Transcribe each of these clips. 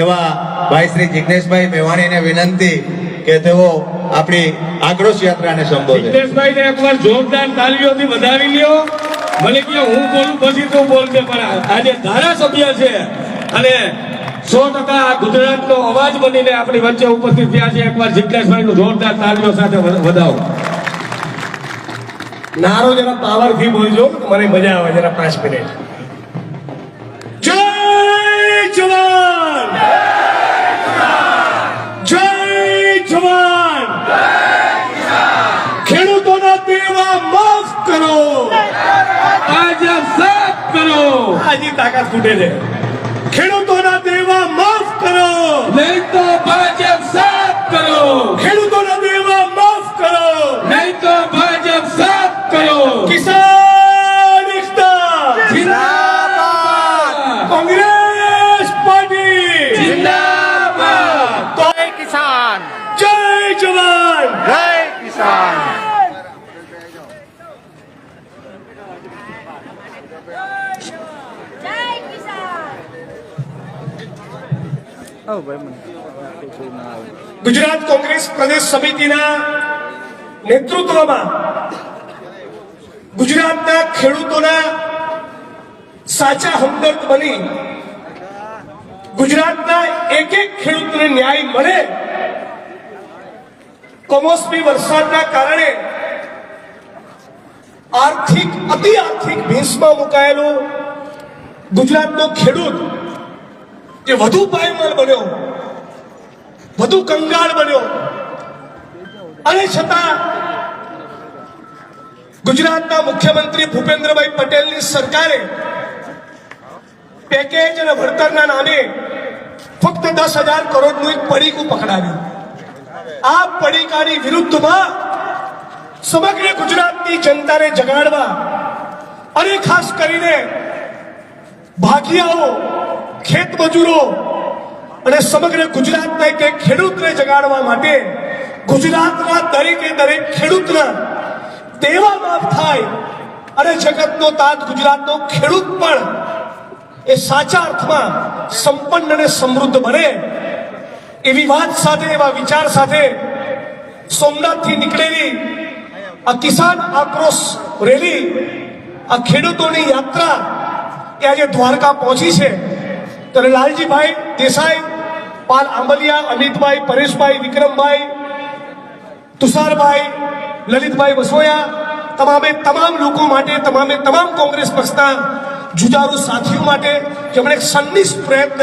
એવા ભાઈ શ્રી જિજ્ઞેશભાઈ મેવાણીને વિનંતી કે તેઓ આપણી આક્રોશ યાત્રાને સંબોધે. જિગ્નેશભાઈ ને એકવાર જોરદાર તાલીઓથી વધાવી લ્યો. મને કે હું બોલું પછી તું બોલશે પણ આજે ધારાસભ્ય છે અને સો ટકા ગુજરાતનો અવાજ બનીને આપણી વચ્ચે ઉપસ્થિત થયા છે. એકવાર જિજ્ઞેશભાઈ નું જોરદાર તાલીઓ સાથે વધાવો. નારો જરા પાવરથી બોલજો મને મજા આવે જરા પાંચ મિનિટ જય જવાન! કરો તાકાત ખૂટે છે. ખેડૂતોના દેવા માફ કરો. નહીં તો ભાજપ ગુજરાત કોંગ્રેસ પ્રદેશ સમિતિના નેતૃત્વમાં ગુજરાતના ખેડૂતોના સાચા હમદર્દ બની ગુજરાતના એક એક ખેડૂતને ન્યાય મળે કમોસમી વરસાદના કારણે આર્થિક, અતિ આર્થિક ભીંસમાં મુકાયેલો ગુજરાતનો ખેડૂત જે વધુ પાયમાલ બન્યો, વધુ કંગાળ બન્યો. અને છતાં ગુજરાતના મુખ્યમંત્રી ભૂપેન્દ્રભાઈ પટેલની સરકારે પેકેજ અને વળતરના નામે ફક્ત દસ હજાર કરોડનું એક પડીકું પકડાવ્યું. આ પડીકાની વિરુદ્ધમાં સમગ્ર ગુજરાતની જનતાને જગાડવા અને ખાસ કરીને ભાગિયાઓ ખેત મજૂરો અને સમગ્ર ગુજરાતના એક ખેડૂતને જગાડવા માટે ગુજરાતના દરેકે દરેક ખેડૂતના દેવા માફ થાય અને જગતનો તાત ગુજરાતનો ખેડૂત પણ એ સાચા અર્થમાં સંપન્ન અને સમૃદ્ધ બને. એવી વાત સાથે, એવા વિચાર સાથે સોમનાથથી નીકળેલી આ કિસાન આક્રોશ રેલી, આ ખેડૂતોની યાત્રા એ આજે દ્વારકા પહોંચી છે. ત્યારે લાલજીભાઈ દેસાઈ, પાલ આંબલિયા, અમિતભાઈ, પરેશભાઈ, વિક્રમભાઈ, તુષારભાઈ, લલિતભાઈ વસોયા, તમામે તમામ લોકો માટે, તમામે તમામ કોંગ્રેસ પક્ષના જુજારુ સાથીઓ માટે જેમણે સન્નિષ્ઠ પ્રયત્ન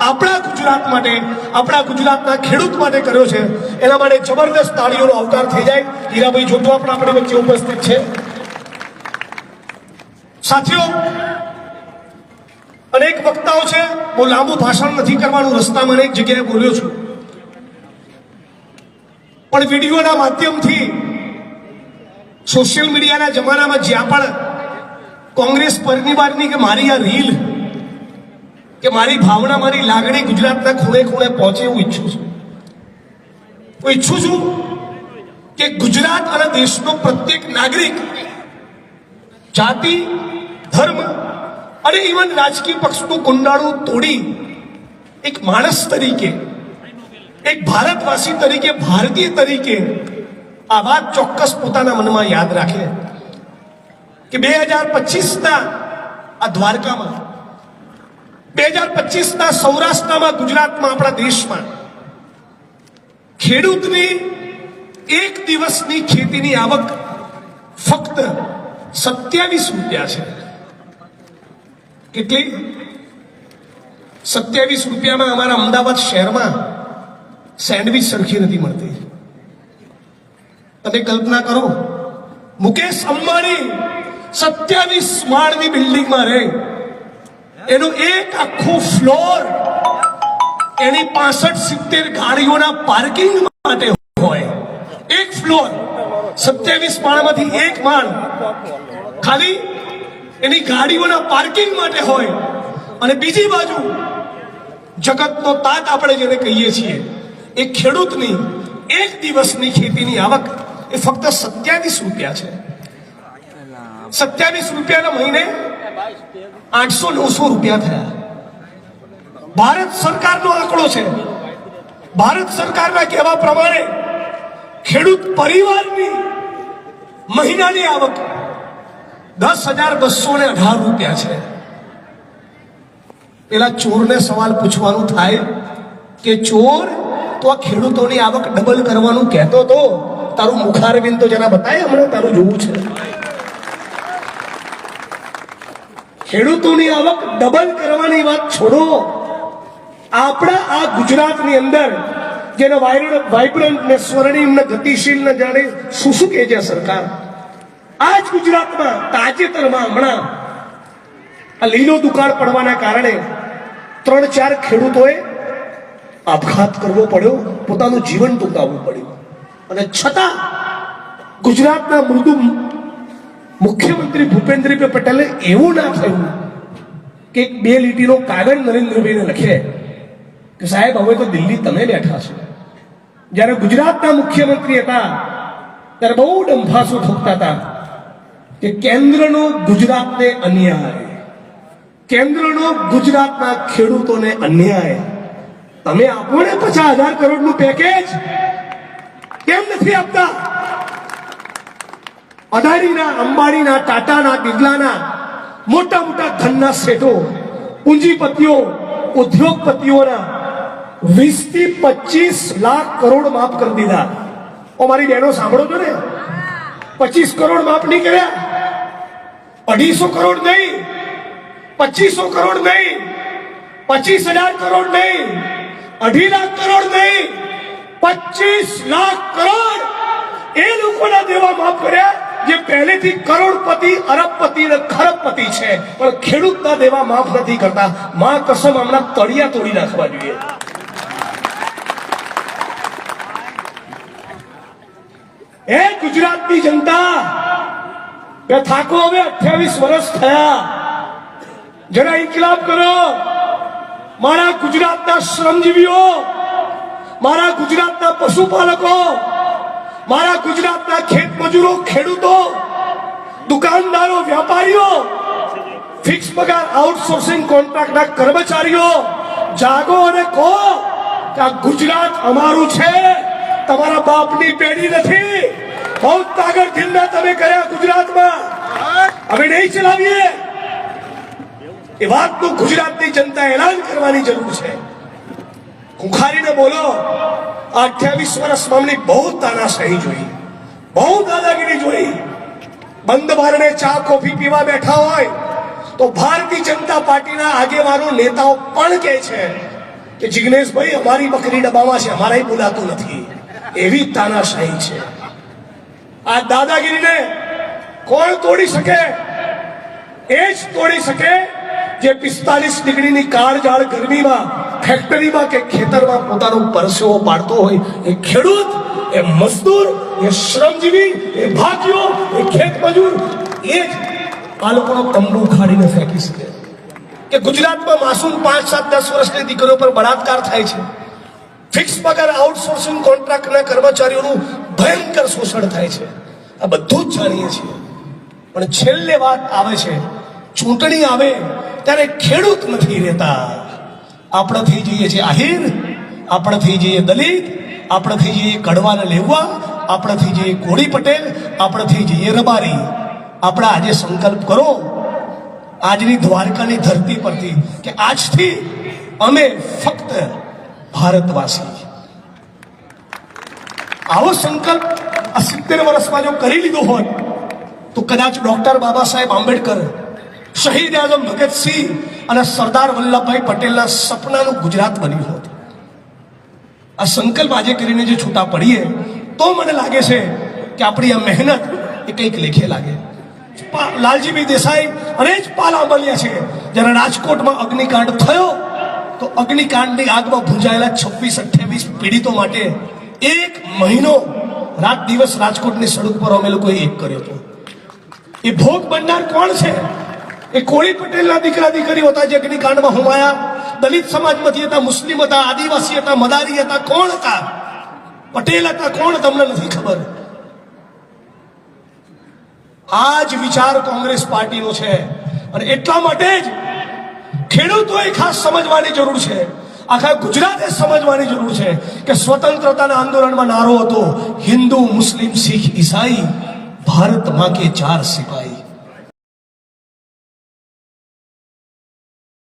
આપણા ગુજરાત માટે, આપણા ગુજરાતના ખેડૂત માટે કર્યો છે. એના માટે જબરદસ્ત તાળીઓનો અવતાર થઈ જાય. હીરાભાઈ જોટવા પણ આપણી વચ્ચે ઉપસ્થિત છે. સાથીઓ અનેક વક્તાઓ છે, બહુ લાંબુ ભાષણ નથી કરવાનું રસ્તામાં અનેક જગ્યાએ બોલ્યો છું. પણ વિડીયોના માધ્યમથી સોશિયલ મીડિયાના જમાનામાં જ્યાં પણ કોંગ્રેસ પરિવારની કે મારી આ રીલ કે મારી ભાવના, મારી લાગણી ગુજરાતના ખૂણે ખૂણે પહોંચે એવું ઈચ્છું છું. હું ઈચ્છું છું કે ગુજરાત અને દેશનો પ્રત્યેક નાગરિક જાતિ, ધર્મ અને ઇવન રાજકીય પક્ષનું કુંડાળું તોડી એક માણસ તરીકે, એક ભારતવાસી તરીકે, ભારતીય તરીકે આ વાત ચોક્કસ પોતાના મનમાં યાદ રાખે કે બે હજાર પચીસના આ દ્વારકામાં, બે હજાર પચીસના સૌરાષ્ટ્રમાં ગુજરાતમાં આપણા દેશમાં ખેડૂતની એક દિવસની ખેતીની આવક ફક્ત સત્યાવીસ રૂપિયા છે. કેટલી સત્યાવીસ રૂપિયામાં અમારા અમદાવાદ શહેરમાં સેન્ડવિચ સરખી નથી મળતી. તમે કલ્પના કરો, મુકેશ અંબાણી સત્યાવીસ માળની બિલ્ડિંગમાં રહે. એનું એક આખું ફ્લોર એની પાસઠ સિત્તેર ગાડીઓના પાર્કિંગ માટે હોય. એક ફ્લોર, સત્યાવીસ માળમાંથી એક માળ. ખાલી એની ગાડીઓના પાર્કિંગ માટે હોય. અને બીજી બાજુ જગતનો તાત આપણે જેને કહીએ છીએ, એ ખેડૂતની એક દિવસની ખેતીની આવક એ ફક્ત સત્યાવીસ રૂપિયા છે. સત્યાવીસ રૂપિયાના મહિને આઠસો નવસો રૂપિયા થયા. ભારત સરકારનો આંકડો છે. ભારત સરકારના કહેવા પ્રમાણે ખેડૂત પરિવારની મહિનાની આવક દસ હજાર બસો ને અઢાર રૂપિયા છે. પેલા ચોરને સવાલ પૂછવાનું થાય કે, ચોર, તો આ ખેડૂતોની આવક ડબલ કરવાનું કહેતો તો તારું મુખારબિંદ તો જરા બતાય હમણાં, તારું જોવું છે. ખેડૂતોની આવક ડબલ કરવાની વાત છોડો. આપણા આ ગુજરાતની અંદર જેને વાઇબ્રન્ટ ને સ્વર્ણિમ ને ગતિશીલ ને જાણે શું શું કહે છે સરકાર? આ જ ગુજરાતમાં તાજેતરમાં હમણાં આ લીલો દુકાળ પડવાના કારણે ત્રણ ચાર ખેડૂતોએ આપઘાત કરવો પડ્યો, પોતાનું જીવન ટૂંકાવવું પડ્યું. અને છતાં ગુજરાતના મૃદુ મુખ્યમંત્રી ભૂપેન્દ્રભાઈ પટેલે એવું ના થયું કે બે લીટીનો કાગળ નરેન્દ્રભાઈને લખે કે સાહેબ, હવે તો દિલ્હી તમે બેઠા છો. જ્યારે ગુજરાતના મુખ્યમંત્રી હતા, ત્યારે બહુ ડંફાસો ઠોકતા હતા. કે કેન્દ્રનો ગુજરાતને અન્યાય. કેન્દ્રનો ગુજરાતના ખેડૂતોને અન્યાય. તમે આપો ને પચાસ હજાર કરોડનું પેકેજ કેમ નથી આપતા? અદાણીના, અંબાણીના, ટાટાના, બિરલાના મોટા મોટા ધનના શેઠો, પૂંજીપતિઓ, ઉદ્યોગપતિઓના વીસથી પચીસ લાખ કરોડ માફ કરી દીધા. ઓ મારી બહેનો, સાંભળો છો ને? પચીસ કરોડ માફ નહીં કર્યા? અઢીસો કરોડ નહીં, પચીસો કરોડ નહીં, પચીસ હજાર કરોડ નહીં, અઢી લાખ કરોડ નહીં, પચીસ લાખ કરોડ એ લોકોના દેવા માફ કર્યા જે પહેલેથી કરોડપતિ, અરબપતિ અને ખરબપતિ છે. પણ ખેડૂતના દેવા માફ નથી કરતા. માં કસમ હમણાં તળિયા તોડી નાખવા જોઈએ. એ ગુજરાતની જનતા બે થાકો હવે અઠ્યાવીસ વર્ષ થયા. જરા ઇન્કલાબ કરો. મારા ગુજરાતના શ્રમજીવીઓ, મારા ગુજરાતના પશુપાલકો, મારા ગુજરાતના ખેત મજૂરો, ખેડૂતો, દુકાનદારો, વ્યાપારીઓ ફિક્સ પગાર આઉટસોર્સિંગ કોન્ટ્રાક્ટના કર્મચારીઓ, જાગો અને કહો કે આ ગુજરાત અમારું છે. તમારા બાપની પેઢી નથી. બહુ તાગડ ધીરના તમે કર્યા ગુજરાતમાં અમે નહીં ચલાવીએ એ વાતનું ગુજરાતની જનતા એલાન કરવાની જરૂર છે કુખારીને બોલો આ અઠ્યાવીસ વર્ષમાં અમને બહુ તાનાશાહી જોઈ બહુ દાદાગીરી જોઈ બંધ બારણે ચા કોફી પીવા બેઠા હોય તો ભારતીય જનતા પાર્ટીના આગેવાનો નેતાઓ પણ કહે છે કે જિગ્નેશભાઈ અમારી બકરી ડબ્બામાં છે અમારાય બોલાતું નથી એવી તાનાશાહી છે આ દાદાગીરીને કોણ તોડી શકે? એ જ તોડી શકે જે પિસ્તાલીસ ડિગ્રીની કાળજાળ ગરમીમાં, ફેક્ટરીમાં કે ખેતરમાં પોતાનો પરસેવો પાડતો હોય. એ ખેડૂત, એ મજદૂર, એ શ્રમજીવી, એ ભાગ્યો, એ ખેત મજૂર, એ જ આ લોકોનો તંબુ ખાડીને ફેંકી શકે. કે ગુજરાતમાં માસૂમ પાંચ, સાત, દસ વર્ષની દીકરીઓ પર બળાત્કાર થાય છે. ફિક્સ પગાર આઉટસોર્સિંગ કોન્ટ્રાક્ટના કર્મચારીઓનું ભયંકર શોષણ થાય છે. આ બધું જ જાણીએ છીએ. પણ છેલ્લે વાત આવે છે, ચૂંટણી આવે ત્યારે ખેડૂત નથી રહેતા. આપણે થઈ જઈએ છીએ આહિર આપણે થઈ જઈએ દલિત આપણે થઈ જઈએ કડવાને લેવા આપણે થઈ જઈએ કોળી પટેલ આપણે થઈ જઈએ રબારી. આપણે આજે સંકલ્પ કરો, આજની દ્વારકાની ધરતી પરથી કે આજથી અમે ફક્ત ભારતવાસી. આવો સંકલ્પ આ સિત્તેર વર્ષમાં જો કરી લીધો હોત તો કદાચ ડોક્ટર બાબા સાહેબ આંબેડકર, શહીદ આઝમ ભગતસિંહ અને સરદાર વલ્લભભાઈ પટેલના સપનાનું ગુજરાત બન્યું હોત. આ સંકલ્પ આજે કરીને જે છૂટા પડીએ, તો મને લાગે છે કે આપણી આ મહેનત એ કંઈક લેખે લાગે. લાલજીભાઈ દેસાઈ અને જ પાલા મળ્યા છે. જ્યારે રાજકોટમાં અગ્નિકાંડ થયો તો અગ્નિકાંડની આગમાં ભૂંજાયેલા છવ્વીસ અઠ્યાવીસ પીડિતો માટે એક મહિનો રાત દિવસ રાજકોટની સડક પર અમે લોકોએ એક કર્યો હતો. એ ભોગ બનનાર કોણ છે? એ કોળી પટેલના દીકરા દીકરીઓ હતા જે અગ્નિકાંડમાં હુમાયા. દલિત સમાજમાંથી હતા, મુસ્લિમ હતા, આદિવાસી હતા, મદારી હતા, કોણ હતા? પટેલ હતા, કોણ? તમને નથી ખબર. આ જ વિચાર કોંગ્રેસ પાર્ટીનો છે. અને એટલા માટે જ ખેડૂતોએ ખાસ સમજવાની જરૂર છે. આખા ગુજરાતે સમજવાની જરૂર છે કે સ્વતંત્રતાના આંદોલનમાં નારો હતો. હિન્દુ, મુસ્લિમ, શીખ, ઈસાઈ ભારતમાં કે ચાર સિપાહી.